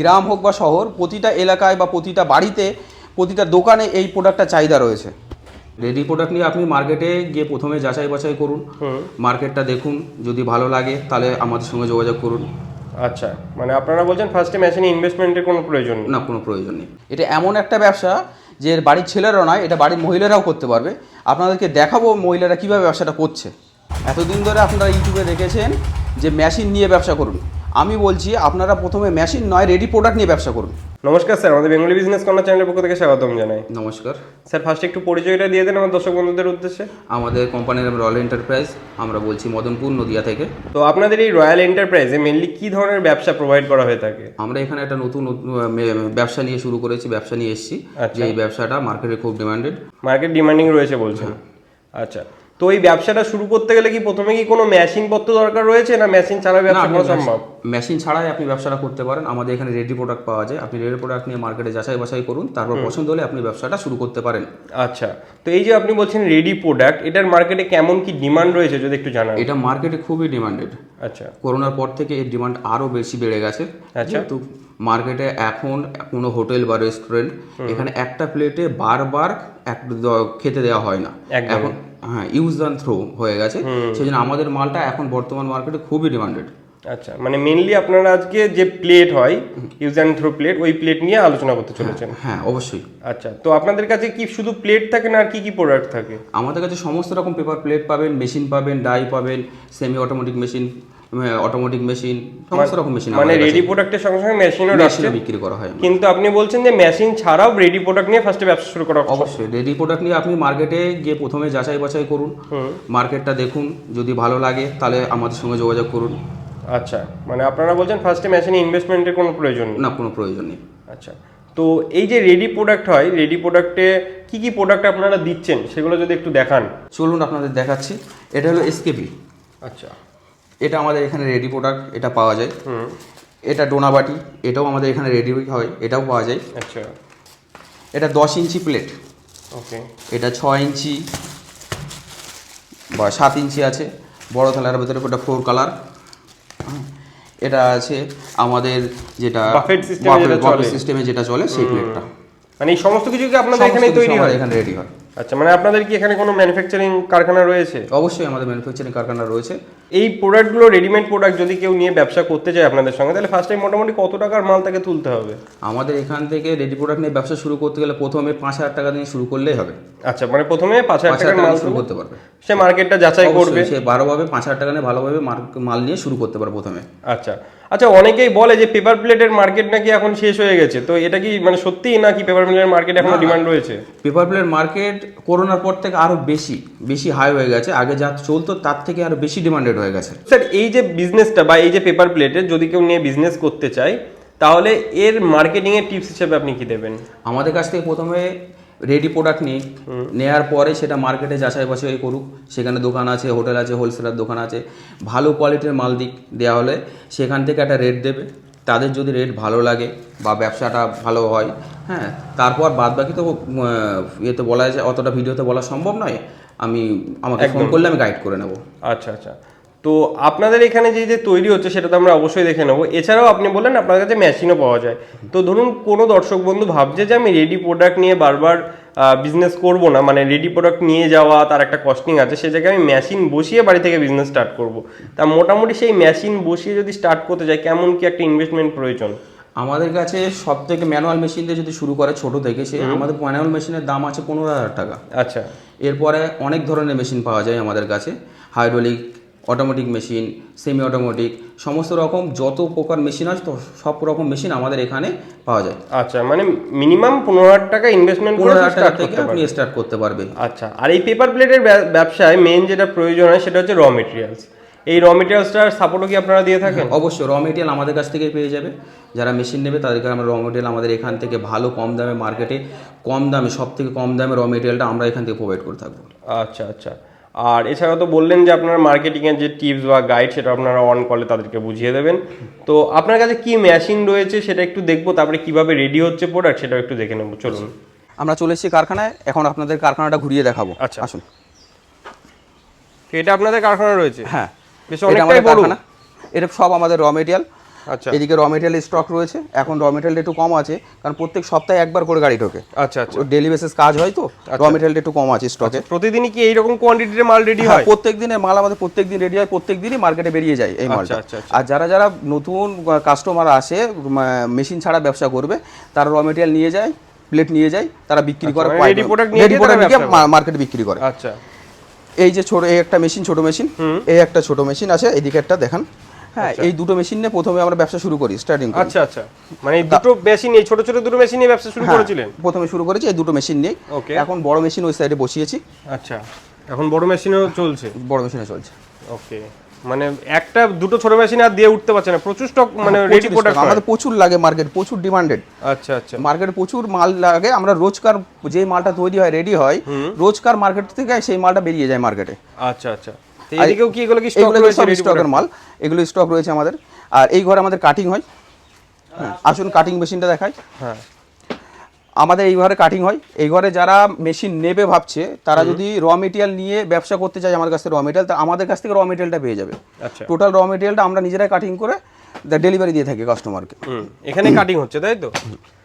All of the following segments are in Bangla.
গ্রাম হোক বা শহর প্রতিটা এলাকায় বা প্রতিটা বাড়িতে প্রতিটা দোকানে এই প্রোডাক্টটা চাহিদা রয়েছে। রেডি প্রোডাক্ট নিয়ে আপনি মার্কেটে গিয়ে প্রথমে যাচাই বাছাই করুন। মার্কেটটা দেখুন যদি ভালো লাগে তাহলে আমাদের সঙ্গে যোগাযোগ করুন। আচ্ছা মানে আপনারা বলছেন ফার্স্টে মেশিনে ইনভেস্টমেন্টের কোনো প্রয়োজন না কোনো প্রয়োজন নেই। এটা এমন একটা ব্যবসা যে এর বাড়ির ছেলেরাও নয় এটা বাড়ির মহিলারাও করতে পারবে। আপনাদেরকে দেখাবো মহিলারা কীভাবে ব্যবসাটা করছে। এতদিন ধরে আপনারা ইউটিউবে দেখেছেন যে মেশিন নিয়ে ব্যবসা করুন। আমি বলছি আপনারা প্রথমে মেশিন নয় রেডি প্রোডাক্ট নিয়ে ব্যবসা করুন। নমস্কার স্যার আমাদের বেঙ্গলি বিজনেস কর্নার চ্যানেলের পক্ষ থেকে স্বাগতম জানাই। নমস্কার। স্যার ফার্স্ট একটু পরিচয়টা দিয়ে দেন আমার দর্শক বন্ধুদের উদ্দেশ্যে। আমাদের কোম্পানির নাম রয়্যাল এন্টারপ্রাইজ আমরা বলছি মদনপুর নদিয়া থেকে। তো আপনাদের এই রয়্যাল এন্টারপ্রাইজে মেনলি কি ধরনের ব্যবসা প্রোভাইড করা হয়ে থাকে? আমরা এখানে একটা নতুন ব্যবসা নিয়ে শুরু করেছি ব্যবসা নিয়ে এসেছি। যে এই ব্যবসাটা মার্কেটে খুব ডিমান্ডেড মার্কেট ডিমান্ডিং রয়েছে বলছেন। আচ্ছা। তো এই ব্যবসাটা শুরু করতে গেলে কি প্রথমে কি কোনো মেশিন পত্র দরকার রয়েছে না মেশিন ছাড়া ব্যবসা করা সম্ভব? মেশিন ছাড়াই আপনি ব্যবসাটা করতে পারেন। আমাদের এখানে রেডি প্রোডাক্ট পাওয়া যায়। আপনি রেডি প্রোডাক্ট নিয়ে মার্কেটে যাচাই বাছাই করুন তারপর পছন্দ হলে আপনি ব্যবসাটা শুরু করতে পারেন। আচ্ছা তো এই যে আপনি বলছেন রেডি প্রোডাক্ট এটার মার্কেটে কেমন কি ডিমান্ড রয়েছে যদি একটু জানান? এটা মার্কেটে খুবই ডিমান্ডেড আচ্ছা। করোনার পর থেকে এর ডিমান্ড আরও বেশি বেড়ে গেছে। আচ্ছা। তো মার্কেটে এখন কোনো হোটেল বা রেস্টুরেন্ট এখানে একটা প্লেটে বারবার এক খেতে দেওয়া হয় না। এখন হ্যাঁ ইউজ অ্যান্ড থ্রো হয়ে গেছে। সেই জন্য আমাদের মালটা এখন বর্তমান মার্কেটে খুবই ডিমান্ডেড আচ্ছা মানে মেনলি আপনারা আজকে যে প্লেট হয় ইউজ অ্যান্ড থ্রো প্লেট ওই প্লেট নিয়ে আলোচনা করতে চলেছেন। হ্যাঁ অবশ্যই। আচ্ছা তো আপনাদের কাছে কি শুধু প্লেট থাকে না আর কি কি প্রোডাক্ট থাকে? আমাদের কাছে সমস্ত রকম পেপার প্লেট পাবেন মেশিন পাবেন ডাই পাবেন semi automatic machine automatic machine সমস্ত রকম মেশিন মানে রেডি প্রোডাক্টের সঙ্গে সঙ্গে মেশিনও মেশিনও বিক্রি করা হয়। কিন্তু আপনি বলছেন যে মেশিন ছাড়াও রেডি প্রোডাক্ট নিয়ে ফার্স্টে ব্যবসা শুরু করা অবশ্যই রেডি প্রোডাক্ট নিয়ে আপনি মার্কেটে গিয়ে প্রথমে যাচাই বাছাই করুন। মার্কেটটা দেখুন যদি ভালো লাগে তাহলে আমাদের সঙ্গে যোগাযোগ করুন। আচ্ছা মানে আপনারা বলছেন ফার্স্টে মেশিনে ইনভেস্টমেন্টের কোনো প্রয়োজন নেই। না কোনো প্রয়োজন নেই। আচ্ছা তো এই যে রেডি প্রোডাক্ট হয় রেডি প্রোডাক্টে কি কি প্রোডাক্ট আপনারা দিচ্ছেন সেগুলো যদি একটু দেখান। চলুন আপনাদের দেখাচ্ছি। এটা হলো এসকেপি আচ্ছা। এটা আমাদের এখানে রেডি প্রোডাক্ট এটা পাওয়া যায়। এটা ডোনাবাটি এটাও আমাদের এখানে রেডি হয় এটাও পাওয়া যায়। আচ্ছা। এটা দশ ইঞ্চি প্লেট ওকে। এটা ছ ইঞ্চি বা সাত ইঞ্চি আছে। বড় থালার ভেতরে ওটা ফোর কালার এটা আছে আমাদের যেটা। সিস্টেমে যেটা চলে। সেই প্লেটটা মানে এই সমস্ত কিছু কি আপনাদের এখানেই তৈরি হয়? এখানে রেডি হয়। আচ্ছা মানে আপনাদের কি এখানে কোনো ম্যানুফ্যাকচারিং কারখানা রয়েছে? অবশ্যই আমাদের ম্যানুফ্যাকচারিং কারখানা রয়েছে। এই প্রোডাক্টগুলো রেডিমেড প্রোডাক্ট যদি কেউ নিয়ে ব্যবসা করতে চায় আপনাদের সঙ্গে তাহলে ফার্স্ট টাইম মোটামুটি কত টাকার মাল তাকে তুলতে হবে? আমাদের এখান থেকে রেডি প্রোডাক্ট নিয়ে ব্যবসা শুরু করতে গেলে প্রথমে পাঁচ হাজার টাকা দিয়ে শুরু করলেই হবে। আচ্ছা মানে প্রথমে পাঁচ হাজার টাকার মাল শুরু করতে পারবে। সে মার্কেটটা যাচাই করবে। সে ভালোভাবে পাঁচ হাজার টাকা নিয়ে ভালোভাবে মাল নিয়ে শুরু করতে পারবে প্রথমে। আচ্ছা আচ্ছা অনেকেই বলে যে পেপার প্লেটের মার্কেট নাকি এখন শেষ হয়ে গেছে। তো এটা কি মানে সত্যিই নাকি পেপার প্লেটের মার্কেট এখনও ডিমান্ড রয়েছে? পেপার প্লেট মার্কেট করোনার পর থেকে আরও বেশি বেশি হাই হয়ে গেছে। আগে যা চলতো তার থেকে আরও বেশি ডিমান্ডেড হয়ে গেছে। স্যার এই যে বিজনেসটা বা এই যে পেপার প্লেটের যদি কেউ নিয়ে বিজনেস করতে চায় তাহলে এর মার্কেটিং এর টিপস হিসেবে আপনি কি দেবেন? আমাদের কাছ থেকে প্রথমে রেডি প্রোডাক্ট নিই। নেওয়ার পরে সেটা মার্কেটে যাচাই বাছাই করুক। সেখানে দোকান আছে হোটেল আছে হোলসেলার দোকান আছে। ভালো কোয়ালিটির মাল দিক দেওয়া হলে সেখান থেকে একটা রেট দেবে। তাদের যদি রেট ভালো লাগে বা ব্যবসাটা ভালো হয় হ্যাঁ তারপর বাদ বাকি তো ইয়েতে বলা যায় অতটা ভিডিওতে বলা সম্ভব নয়। আমি আমাকে ফোন করলে আমি গাইড করে নেব। আচ্ছা আচ্ছা। তো আপনাদের এখানে যে যে তৈরি হচ্ছে সেটা তো আমরা অবশ্যই দেখে নেব। এছাড়াও আপনি বললেন আপনার কাছে মেশিনও পাওয়া যায়। তো ধরুন কোনো দর্শক বন্ধু ভাবছে যে আমি রেডি প্রোডাক্ট নিয়ে বারবার বিজনেস করব না মানে রেডি প্রোডাক্ট নিয়ে যাওয়া তার একটা কস্টিং আছে সে জায়গায় আমি মেশিন বসিয়ে বাড়ি থেকে বিজনেস স্টার্ট করব। তা মোটামুটি সেই মেশিন বসিয়ে যদি স্টার্ট করতে চাই কেমন কি একটা ইনভেস্টমেন্ট প্রয়োজন? আমাদের কাছে সব থেকে ম্যানুয়াল মেশিন দিয়ে যদি শুরু করে ছোট থেকে সে আমাদের ম্যানুয়াল মেশিনের দাম আছে পনেরো হাজার টাকা। আচ্ছা। এরপরে অনেক ধরনের মেশিন পাওয়া যায় আমাদের কাছে। Hydraulic automatic machine semi automatic সমস্ত রকম যত প্রকার মেশিন আছে তো সব রকম মেশিন আমাদের এখানে পাওয়া যায়। আচ্ছা মানে মিনিমাম পনেরো হাজার টাকা ইনভেস্টমেন্ট পনেরো হাজার টাকা থেকে আপনি স্টার্ট করতে পারবে আচ্ছা আর এই পেপার প্লেটের ব্যবসায় মেন যেটা প্রয়োজন হয় সেটা হচ্ছে র মেটেরিয়ালস এই র মেটেরিয়ালসটার সাপোর্টও কি আপনারা দিয়ে থাকেন? অবশ্যই। র মেটেরিয়াল আমাদের কাছ থেকে পেয়ে যাবে। যারা মেশিন নেবে তাদেরকে আমরা র মেটেরিয়াল আমাদের এখান থেকে ভালো কম দামে মার্কেটে কম দামে সব থেকে কম দামে র মেটেরিয়ালটা আমরা এখান থেকে প্রোভাইড করে থাকব। আচ্ছা আচ্ছা। আর এছাড়া তো বললেন যে আপনারা মার্কেটিংয়ের যে টিপস বা গাইড সেটা আপনারা অন কলে তাদেরকে বুঝিয়ে দেবেন। তো আপনার কাছে কি মেশিন রয়েছে সেটা একটু দেখব তারপরে কীভাবে রেডি হচ্ছে প্রোডাক্ট সেটাও একটু দেখে নেব। চলুন। আমরা চলে এসেছি কারখানায় এখন আপনাদের কারখানাটা ঘুরিয়ে দেখাবো। আচ্ছা। আসুন। এটা আপনাদের কারখানা রয়েছে? হ্যাঁ। বেশ অনেকটাই বড়। এটা সব আমাদের র মেটেরিয়াল এদিকে র মেটেরিয়াল স্টক রয়েছে। এখন র মেটেরিয়াল একটু কম আছে কারণ প্রত্যেক সপ্তাহে একবার করে গাড়ি ঢোকে। আচ্ছা আচ্ছা। ডেলি বেসিস কাজ হয় তো র মেটেরিয়াল একটু কম আছে স্টকে প্রতিদিনই কি এইরকম কোয়ান্টিটির মাল রেডি হ্যাঁ হয়? প্রত্যেক দিনের মাল আমাদের প্রত্যেক দিন রেডি হয় প্রত্যেক দিনই মার্কেটে বেরিয়ে যায় এই মালটা। আচ্ছা, আচ্ছা। আর যারা যারা নতুন কাস্টমার আসে মেশিন ছাড়া ব্যবসা করবে তারা র মেটেরিয়াল নিয়ে যায় প্লেট নিয়ে যায় তারা বিক্রি করে মানে নিয়ে রেডি প্রোডাক্ট ব্যবসা মার্কেটে বিক্রি করে। আচ্ছা। এই যে ছোট এই একটা মেশিন ছোট মেশিন এই একটা ছোট মেশিন আছে এদিকে একটা দেখান। হ্যাঁ এই দুটো মেশিন নিয়ে প্রথমে আমরা ব্যবসা শুরু করি স্টার্টিং করি। আচ্ছা আচ্ছা। মানে দুটো মেশিন এই ছোট ছোট দুটো মেশিন নিয়ে ব্যবসা শুরু হ্যাঁ, করেছিলেন? প্রথমে শুরু করেছি এই দুটো মেশিন নিয়ে। ওকে। এখন বড় মেশিন ওই সাইডে বসিয়েছি। আচ্ছা। এখন বড় মেশিনও চলছে? বড় মেশিনে চলছে। ওকে। মানে একটা দুটো ছোট মেশিন আর দিয়ে উঠতে পারছে না। প্রচুর স্টক মানে রেডি প্রোডাক্ট আমাদের প্রচুর লাগে মার্কেট প্রচুর ডিমান্ডেড আচ্ছা আচ্ছা। মার্কেটে প্রচুর মাল লাগে। আমরা রোজকার যে মালটা তৈরি হয় রেডি হয় রোজকার মার্কেট থেকে সেই মালটা বেরিয়ে যায় মার্কেটে আচ্ছা আচ্ছা। এদিকেও কি এগুলো কি স্টক রয়েছে স্টকের মাল। এগুলো স্টক রয়েছে আমাদের। আর এই ঘরে আমাদের কাটিং হয়। আসুন কাটিং মেশিনটা দেখাই। হ্যাঁ। আমাদের এই ঘরে কাটিং হয়। এই ঘরে যারা মেশিন নেবে ভাবছে তারা যদি র মেটেরিয়াল নিয়ে ব্যবসা করতে চায় আমার কাছ থেকে র মেটেরিয়াল তা আমাদের কাছ থেকে র মেটেরিয়ালটা পেয়ে যাবে। আচ্ছা। টোটাল র মেটেরিয়ালটা আমরা নিজেরাই কাটিং করে ডেলিভারি দিয়ে থাকি কাস্টমারকে এখানে কাটিং হচ্ছে তাই তো?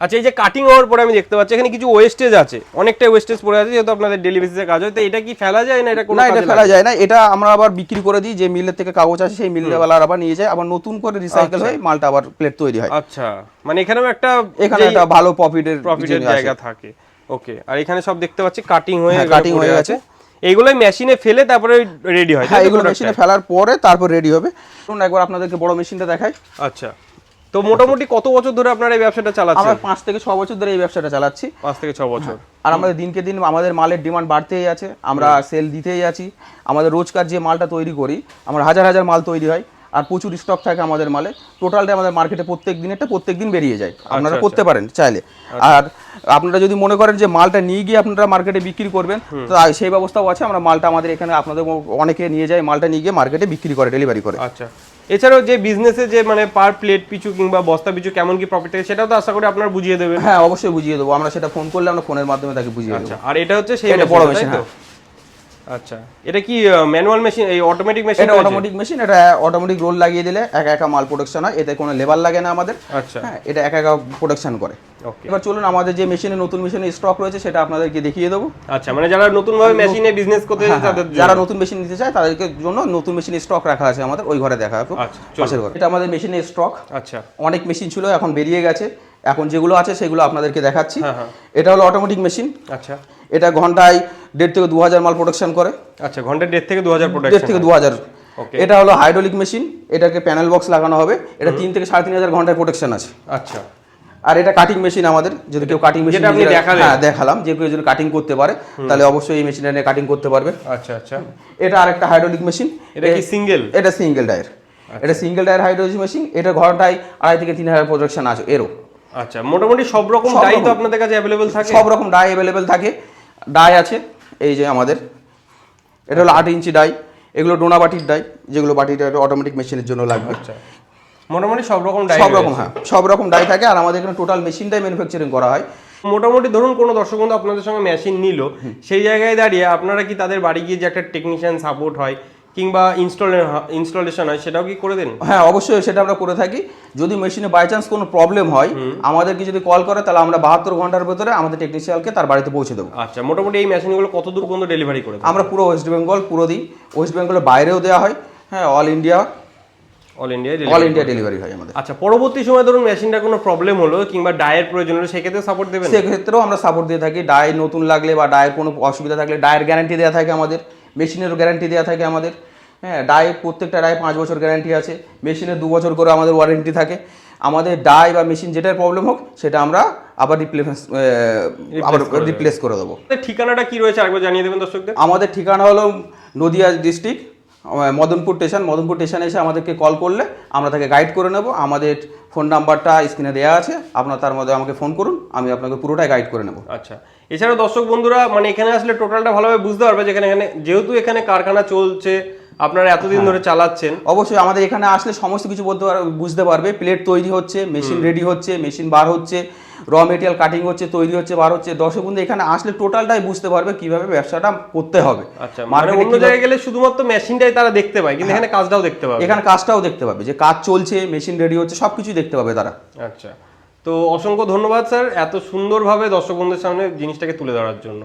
আচ্ছা এই যে কাটিং হওয়ার পরে আমি দেখতে পাচ্ছি এখানে কিছু ওয়েস্টেজ আছে। অনেকটাই ওয়েস্টেজ পড়ে আছে যেহেতু আপনাদের ডেলি বেসিসে কাজ হয়। তো এটা কি ফেলা যায় না এটা কোনো না এটা ফেলা যায় না। এটা আমরা আবার বিক্রি করে দিই যে মিলের থেকে কাগজ আছে সেই মিলওয়ালা আবার নিয়ে যায়। আবার নতুন করে রিসাইকেল হয়ে মালটা আবার প্লেট তৈরি হয়। আচ্ছা। মানে এখানেও একটা এখানে একটা ভালো প্রফিটের প্রফিটের জায়গা থাকে। ওকে আর এখানে সব দেখতে পাচ্ছি কাটিং হয়ে হ্যাঁ, এগুলো হয়ে গেছে। এইগুলোই মেশিনে ফেলে তারপরে রেডি হয় হ্যাঁ এগুলো মেশিনে ফেলার পরে তারপর রেডি হবে। শুনুন একবার আপনাদেরকে বড় মেশিনটা দেখাই। আচ্ছা। তো মোটামুটি কত বছর ধরে আপনারা এই ব্যবসাটা চালাচ্ছেন? আমরা পাঁচ থেকে ছ বছর ধরে এই ব্যবসাটা চালাচ্ছি। পাঁচ থেকে ছ বছর। আর আমাদের দিনকে দিন আমাদের মালের ডিমান্ড বাড়তেই আছে আমরা সেল দিতেই আছি। আমাদের রোজকার যে মালটা তৈরি করি আমরা হাজার হাজার মাল তৈরি হয় আর প্রচুর স্টক থাকে আমাদের মালে। টোটালটা আমাদের মার্কেটে প্রত্যেক দিনেরটা প্রত্যেক দিন বেরিয়ে যায়। আপনারা করতে পারেন চাইলে। আর আপনারা যদি মনে করেন যে মালটা নিয়ে গিয়ে আপনারা মার্কেটে বিক্রি করবেন তো সেই ব্যবস্থাও আছে। আমরা মালটা আমাদের এখানে আপনাদের অনেকে নিয়ে যায় মালটা নিয়ে গিয়ে মার্কেটে বিক্রি করে ডেলিভারি করে। আচ্ছা। এছাড়াও যে বিজনেসে যে মানে পার প্লেট পিছু কিংবা বস্তা পিছু কেমন কি প্রফিট থাকে সেটাও তো আশা করি আপনারা বুঝিয়ে দেবেন। হ্যাঁ অবশ্যই বুঝিয়ে দেবো। আমরা সেটা ফোন করলে আমরা ফোনের মাধ্যমে তাকে বুঝিয়ে দেবো। আচ্ছা আর এটা হচ্ছে সেই বড় তো? আচ্ছা। এটা কি ম্যানুয়াল মেশিন এই অটোমেটিক মেশিন এটা অটোমেটিক মেশিন এটা অটোমেটিক রোল লাগিয়ে দিলে একা একা মাল প্রোডাকশন হয় এতে কোনো লেবার লাগে না আমাদের। আচ্ছা। হ্যাঁ এটা একা একা প্রোডাকশন করে। ওকে এবার চলুন আমাদের যে মেশিনে নতুন মেশিনে স্টক রয়েছে সেটা আপনাদেরকে দেখিয়ে দেবো। আচ্ছা মানে যারা নতুন ভাবে মেশিনে বিজনেস করতে হ্যাঁ, চায় তাদের হ্যাঁ, যারা নতুন মেশিন নিতে চায় তাদেরকে জন্য নতুন মেশিন স্টক রাখা আছে আমাদের ওই ঘরে দেখা আচ্ছা, পাশের ঘরে। এটা আমাদের মেশিনের স্টক আচ্ছা। অনেক মেশিন ছিল এখন বেরিয়ে গেছে। এখন যেগুলো আছে সেগুলো আপনাদেরকে দেখাচ্ছি। হ্যাঁ, হ্যাঁ। এটা হলো অটোমেটিক মেশিন আচ্ছা। এটা ঘন্টায় দেড় থেকে দু হাজার মাল প্রোডাকশন করে। আচ্ছা ঘণ্টা দেড় থেকে দু হাজার দেড় থেকে দু হাজার। এটা হলো হাইড্রোলিক মেশিন এটাকে প্যানেল বক্স লাগানো হবে। এটা তিন থেকে সাড়ে তিন হাজার ঘন্টায় প্রোটেকশন আছে। আচ্ছা। আর এটা কাটিং মেশিন আমাদের যদি কেউ কাটিং মেশিন। হ্যাঁ দেখালাম। যে কেউ যদি কাটিং করতে পারে তাহলে অবশ্যই এই মেশিনটা নিয়ে কাটিং করতে পারবে। আচ্ছা আচ্ছা। এটা আরেকটা হাইড্রোলিক মেশিন এটা কি সিঙ্গেল এটা সিঙ্গেল ডায়ার এটা সিঙ্গেল টায়ার হাইড্রোলিক মেশিন এটা ঘন্টায় আড়াই থেকে তিন হাজার প্রোডাকশন আছে এরও। আচ্ছা মোটামুটি সব রকম ডাই তো আপনাদের কাছে অ্যাভেলেবল থাকে? সব রকম ডাই অ্যাভেলেবেল থাকে। ডাই আছে এই যে আমাদের। এটা হলো আট ইঞ্চি ডাই এগুলো ডোনা বাটির ডাই যেগুলো বাটিটা অটোমেটিক মেশিনের জন্য লাগবে। আচ্ছা। মোটামুটি সব রকম ডাই সব রকম হ্যাঁ সব রকম ডাই থাকে আর আমাদের এখানে টোটাল মেশিনটাই ম্যানুফ্যাকচারিং করা হয়। মোটামুটি ধরুন কোনো দর্শক বন্ধু আপনাদের সঙ্গে মেশিন নিল সেই জায়গায় দাঁড়িয়ে আপনারা কি তাদের বাড়ি গিয়ে যে একটা টেকনিশিয়ান সাপোর্ট হয় কিংবা ইনস্টল ইনস্টলেশন হয় সেটাও কি করে দেন? হ্যাঁ অবশ্যই সেটা আমরা করে থাকি। যদি মেশিনে বাই চান্স কোনো প্রবলেম হয় আমাদেরকে যদি কল করে তাহলে আমরা বাহাত্তর ঘণ্টার ভেতরে আমাদের টেকনিশিয়ানকে তার বাড়িতে পৌঁছে দেবো। আচ্ছা মোটামুটি এই মেশিনগুলো কত দূর পর্যন্ত ডেলিভারি করে আমরা পুরো ওয়েস্ট বেঙ্গল পুরো দিই ওয়েস্ট বেঙ্গলের বাইরেও দেওয়া হয়। হ্যাঁ all India all India all India delivery হয় আমাদের। আচ্ছা পরবর্তী সময় ধরুন মেশিনটা কোনো প্রবলেম হলো কিংবা ডায়ের প্রয়োজন হলো সেক্ষেত্রে সাপোর্ট দেবেন? সেক্ষেত্রেও আমরা সাপোর্ট দিয়ে থাকি। ডাই নতুন লাগলে বা ডায়ের কোনো অসুবিধা থাকলে ডায়ের গ্যারান্টি দেওয়া থাকে আমাদের। মেশিনেরও গ্যারান্টি দেওয়া থাকে আমাদের। হ্যাঁ ডাই প্রত্যেকটা ডায়ে পাঁচ বছর গ্যারান্টি আছে। মেশিনে দু বছর করে আমাদের ওয়ারেন্টি থাকে। আমাদের ডাই বা মেশিন যেটার প্রবলেম হোক সেটা আমরা আবার রিপ্লেস আবার রিপ্লেস করে দেবো। ঠিকানাটা কি রয়েছে আরেকবার জানিয়ে দেবেন দর্শকদের? আমাদের ঠিকানা হলো নদিয়া ডিস্ট্রিক্ট মদনপুর স্টেশন মদনপুর স্টেশনে এসে আমাদেরকে কল করলে আমরা তাকে গাইড করে নেব। আমাদের ফোন নাম্বারটা স্ক্রিনে দেওয়া আছে। আপনার তার মধ্যে আমাকে ফোন করুন আমি আপনাকে পুরোটাই গাইড করে নেব। আচ্ছা। এছাড়াও দর্শক বন্ধুরা মানে এখানে আসলে টোটালটা ভালোভাবে বুঝতে পারবে যেখানে এখানে যেহেতু এখানে কারখানা চলছে আপনারা এতদিন ধরে চালাচ্ছেন। অবশ্যই আমাদের এখানে আসলে সমস্ত কিছু বলতে পারবে বুঝতে পারবে। প্লেট তৈরি হচ্ছে মেশিন রেডি হচ্ছে মেশিন বার হচ্ছে। র মেটেরিয়াল কাটিং হচ্ছে তৈরি হচ্ছে বার হচ্ছে দর্শক বন্ধু এখানে আসলে টোটালটাই বুঝতে পারবে কীভাবে ব্যবসাটা করতে হবে। আচ্ছা মানে মার্কেটে অন্য জায়গায় গেলে শুধুমাত্র মেশিনটাই তারা দেখতে পায় কিন্তু এখানে কাজটাও দেখতে পাবে। এখানে কাজটাও দেখতে পাবে যে কাজ চলছে মেশিন রেডি হচ্ছে সব কিছুই দেখতে পাবে তারা। আচ্ছা তো অসংখ্য ধন্যবাদ স্যার এত সুন্দরভাবে দর্শক বন্ধুদের সামনে জিনিসটাকে তুলে ধরার জন্য।